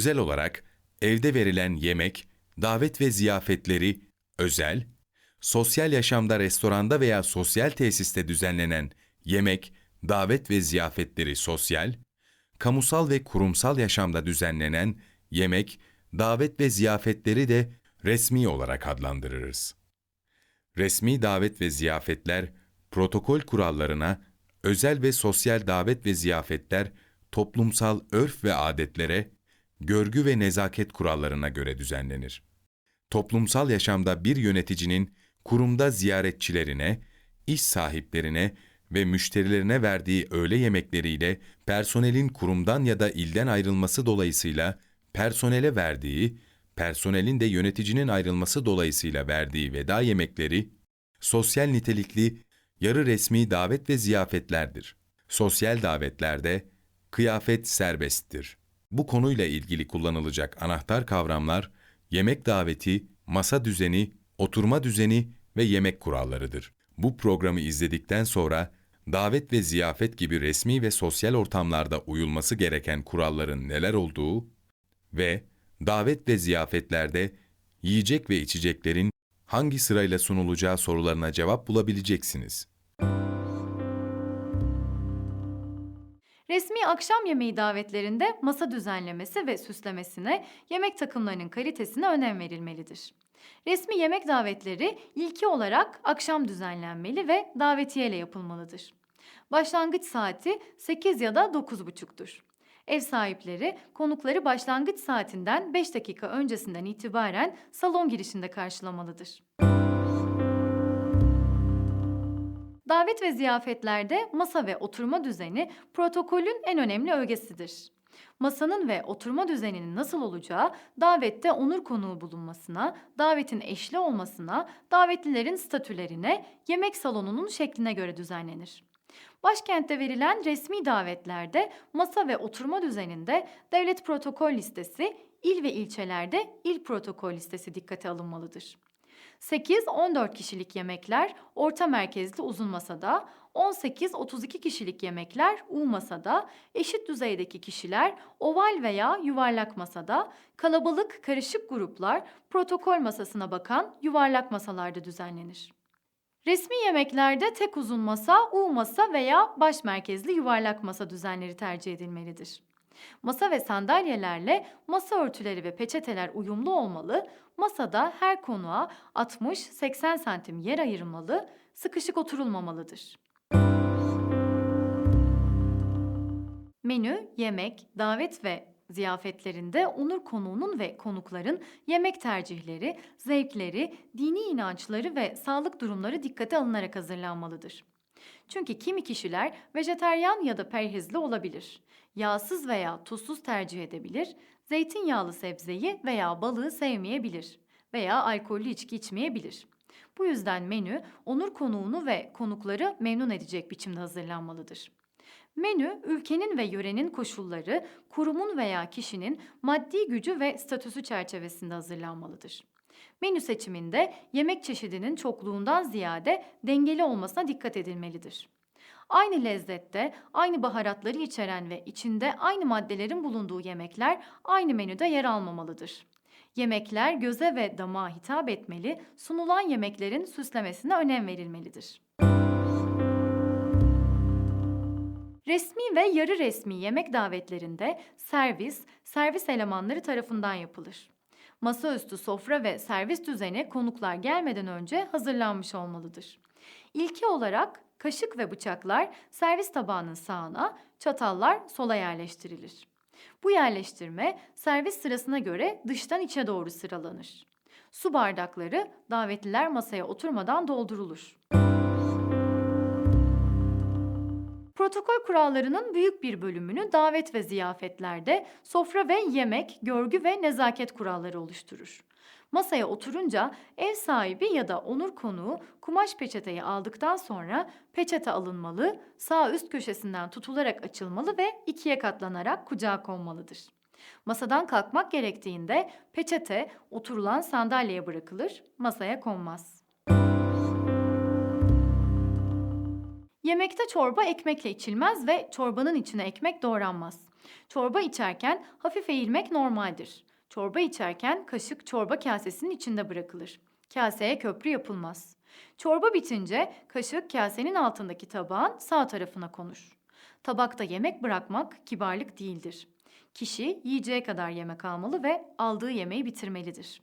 Özel olarak evde verilen yemek, davet ve ziyafetleri özel, sosyal yaşamda restoranda veya sosyal tesiste düzenlenen yemek, davet ve ziyafetleri sosyal, kamusal ve kurumsal yaşamda düzenlenen yemek, davet ve ziyafetleri de resmi olarak adlandırırız. Resmi davet ve ziyafetler protokol kurallarına, özel ve sosyal davet ve ziyafetler toplumsal örf ve adetlere, görgü ve nezaket kurallarına göre düzenlenir. Toplumsal yaşamda bir yöneticinin kurumda ziyaretçilerine, iş sahiplerine ve müşterilerine verdiği öğle yemekleriyle personelin kurumdan ya da ilden ayrılması dolayısıyla personele verdiği, personelin de yöneticinin ayrılması dolayısıyla verdiği veda yemekleri, sosyal nitelikli yarı resmi davet ve ziyafetlerdir. Sosyal davetlerde kıyafet serbesttir. Bu konuyla ilgili kullanılacak anahtar kavramlar yemek daveti, masa düzeni, oturma düzeni ve yemek kurallarıdır. Bu programı izledikten sonra davet ve ziyafet gibi resmi ve sosyal ortamlarda uyulması gereken kuralların neler olduğu ve davet ve ziyafetlerde yiyecek ve içeceklerin hangi sırayla sunulacağı sorularına cevap bulabileceksiniz. Resmi akşam yemeği davetlerinde masa düzenlemesi ve süslemesine, yemek takımlarının kalitesine önem verilmelidir. Resmi yemek davetleri ilki olarak akşam düzenlenmeli ve davetiyeyle yapılmalıdır. Başlangıç saati 8 ya da 9.30'dur. Ev sahipleri konukları başlangıç saatinden 5 dakika öncesinden itibaren salon girişinde karşılamalıdır. Davet ve ziyafetlerde masa ve oturma düzeni protokolün en önemli ögesidir. Masanın ve oturma düzeninin nasıl olacağı davette onur konuğu bulunmasına, davetin eşli olmasına, davetlilerin statülerine, yemek salonunun şekline göre düzenlenir. Başkentte verilen resmi davetlerde masa ve oturma düzeninde devlet protokol listesi, il ve ilçelerde il protokol listesi dikkate alınmalıdır. 8-14 kişilik yemekler orta merkezli uzun masada, 18-32 kişilik yemekler U masada, eşit düzeydeki kişiler oval veya yuvarlak masada, kalabalık karışık gruplar protokol masasına bakan yuvarlak masalarda düzenlenir. Resmi yemeklerde tek uzun masa, U masa veya baş merkezli yuvarlak masa düzenleri tercih edilmelidir. Masa ve sandalyelerle masa örtüleri ve peçeteler uyumlu olmalı, masada her konuğa 60-80 santim yer ayırmalı, sıkışık oturulmamalıdır. Menü, yemek, davet ve ziyafetlerinde onur konuğunun ve konukların yemek tercihleri, zevkleri, dini inançları ve sağlık durumları dikkate alınarak hazırlanmalıdır. Çünkü kimi kişiler vejeteryan ya da perhizli olabilir. Yağsız veya tuzsuz tercih edebilir, zeytinyağlı sebzeyi veya balığı sevmeyebilir veya alkollü içki içmeyebilir. Bu yüzden menü onur konuğunu ve konukları memnun edecek biçimde hazırlanmalıdır. Menü, ülkenin ve yörenin koşulları, kurumun veya kişinin maddi gücü ve statüsü çerçevesinde hazırlanmalıdır. Menü seçiminde yemek çeşidinin çokluğundan ziyade dengeli olmasına dikkat edilmelidir. Aynı lezzette, aynı baharatları içeren ve içinde aynı maddelerin bulunduğu yemekler aynı menüde yer almamalıdır. Yemekler göze ve damağa hitap etmeli, sunulan yemeklerin süslemesine önem verilmelidir. Resmi ve yarı resmi yemek davetlerinde servis, servis elemanları tarafından yapılır. Masaüstü sofra ve servis düzeni konuklar gelmeden önce hazırlanmış olmalıdır. İlki olarak kaşık ve bıçaklar servis tabağının sağına, çatallar sola yerleştirilir. Bu yerleştirme servis sırasına göre dıştan içe doğru sıralanır. Su bardakları davetliler masaya oturmadan doldurulur. Protokol kurallarının büyük bir bölümünü davet ve ziyafetlerde sofra ve yemek, görgü ve nezaket kuralları oluşturur. Masaya oturunca ev sahibi ya da onur konuğu kumaş peçeteyi aldıktan sonra peçete alınmalı, sağ üst köşesinden tutularak açılmalı ve ikiye katlanarak kucağa konmalıdır. Masadan kalkmak gerektiğinde peçete oturulan sandalyeye bırakılır, masaya konmaz. Yemekte çorba ekmekle içilmez ve çorbanın içine ekmek doğranmaz. Çorba içerken hafif eğilmek normaldir. Çorba içerken kaşık çorba kasesinin içinde bırakılır. Kaseye köprü yapılmaz. Çorba bitince kaşık kasenin altındaki tabağın sağ tarafına konur. Tabakta yemek bırakmak kibarlık değildir. Kişi yiyeceği kadar yemek almalı ve aldığı yemeği bitirmelidir.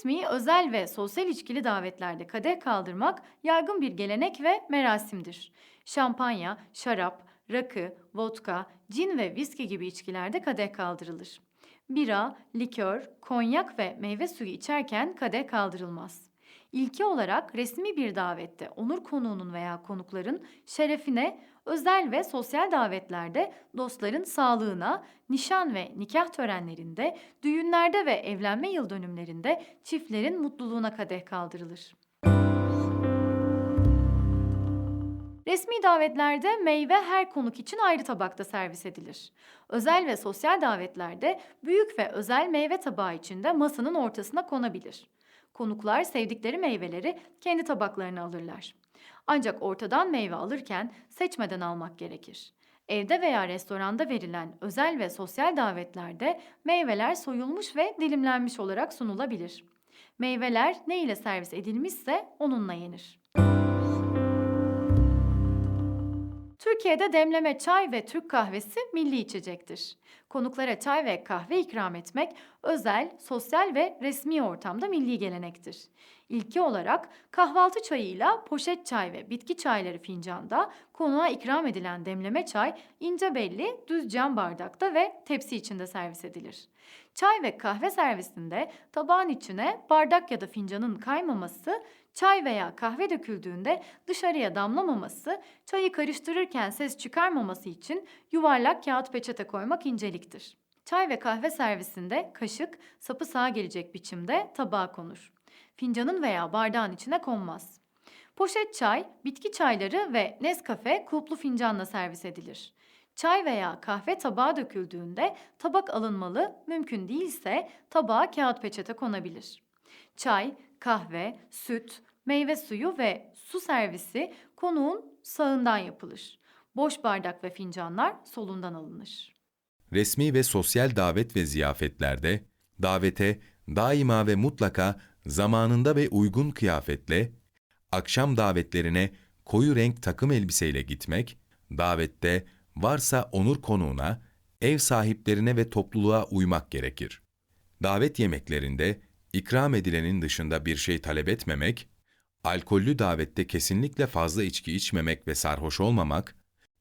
Resmi, özel ve sosyal içkili davetlerde kadeh kaldırmak yaygın bir gelenek ve merasimdir. Şampanya, şarap, rakı, vodka, cin ve viski gibi içkilerde kadeh kaldırılır. Bira, likör, konyak ve meyve suyu içerken kadeh kaldırılmaz. İlki olarak resmi bir davette onur konuğunun veya konukların şerefine, özel ve sosyal davetlerde dostların sağlığına, nişan ve nikah törenlerinde, düğünlerde ve evlenme yıl dönümlerinde çiftlerin mutluluğuna kadeh kaldırılır. Resmi davetlerde meyve her konuk için ayrı tabakta servis edilir. Özel ve sosyal davetlerde büyük ve özel meyve tabağı içinde masanın ortasına konabilir. Konuklar sevdikleri meyveleri kendi tabaklarına alırlar. Ancak ortadan meyve alırken seçmeden almak gerekir. Evde veya restoranda verilen özel ve sosyal davetlerde meyveler soyulmuş ve dilimlenmiş olarak sunulabilir. Meyveler ne ile servis edilmişse onunla yenir. Türkiye'de demleme çay ve Türk kahvesi milli içecektir. Konuklara çay ve kahve ikram etmek özel, sosyal ve resmi ortamda milli gelenektir. İlki olarak kahvaltı çayıyla poşet çay ve bitki çayları fincanda, konuğa ikram edilen demleme çay ince belli düz cam bardakta ve tepsi içinde servis edilir. Çay ve kahve servisinde tabağın içine bardak ya da fincanın kaymaması, çay veya kahve döküldüğünde dışarıya damlamaması, çayı karıştırırken ses çıkarmaması için yuvarlak kağıt peçete koymak inceliktir. Çay ve kahve servisinde kaşık sapı sağa gelecek biçimde tabağa konur. Fincanın veya bardağın içine konmaz. Poşet çay, bitki çayları ve Nescafe kulplu fincanla servis edilir. Çay veya kahve tabağa döküldüğünde tabak alınmalı, mümkün değilse tabağa kağıt peçete konabilir. Çay, kahve, süt, meyve suyu ve su servisi konuğun sağından yapılır. Boş bardak ve fincanlar solundan alınır. Resmi ve sosyal davet ve ziyafetlerde davete daima ve mutlaka zamanında ve uygun kıyafetle, akşam davetlerine koyu renk takım elbiseyle gitmek, davette varsa onur konuğuna, ev sahiplerine ve topluluğa uymak gerekir. Davet yemeklerinde ikram edilenin dışında bir şey talep etmemek, alkollü davette kesinlikle fazla içki içmemek ve sarhoş olmamak,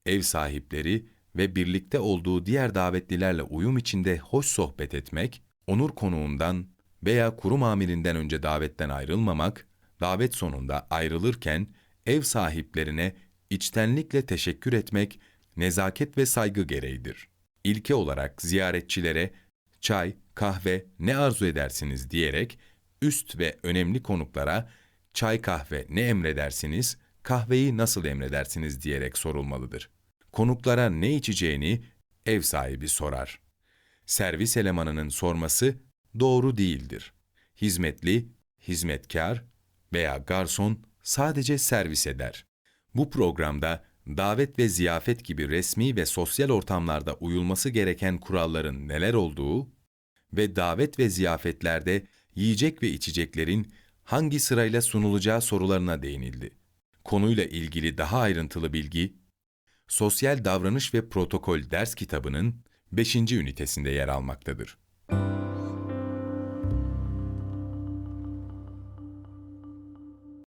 ev sahipleri ve birlikte olduğu diğer davetlilerle uyum içinde hoş sohbet etmek, onur konuğundan veya kurum amirinden önce davetten ayrılmamak, davet sonunda ayrılırken ev sahiplerine içtenlikle teşekkür etmek nezaket ve saygı gereğidir. İlke olarak ziyaretçilere çay, kahve ne arzu edersiniz diyerek üst ve önemli konuklara çay kahve ne emredersiniz, kahveyi nasıl emredersiniz diyerek sorulmalıdır. Konuklara ne içeceğini ev sahibi sorar. Servis elemanının sorması doğru değildir. Hizmetli, hizmetkar veya garson sadece servis eder. Bu programda davet ve ziyafet gibi resmi ve sosyal ortamlarda uyulması gereken kuralların neler olduğu ve davet ve ziyafetlerde yiyecek ve içeceklerin hangi sırayla sunulacağı sorularına değinildi. Konuyla ilgili daha ayrıntılı bilgi, Sosyal Davranış ve Protokol ders kitabının 5. ünitesinde yer almaktadır.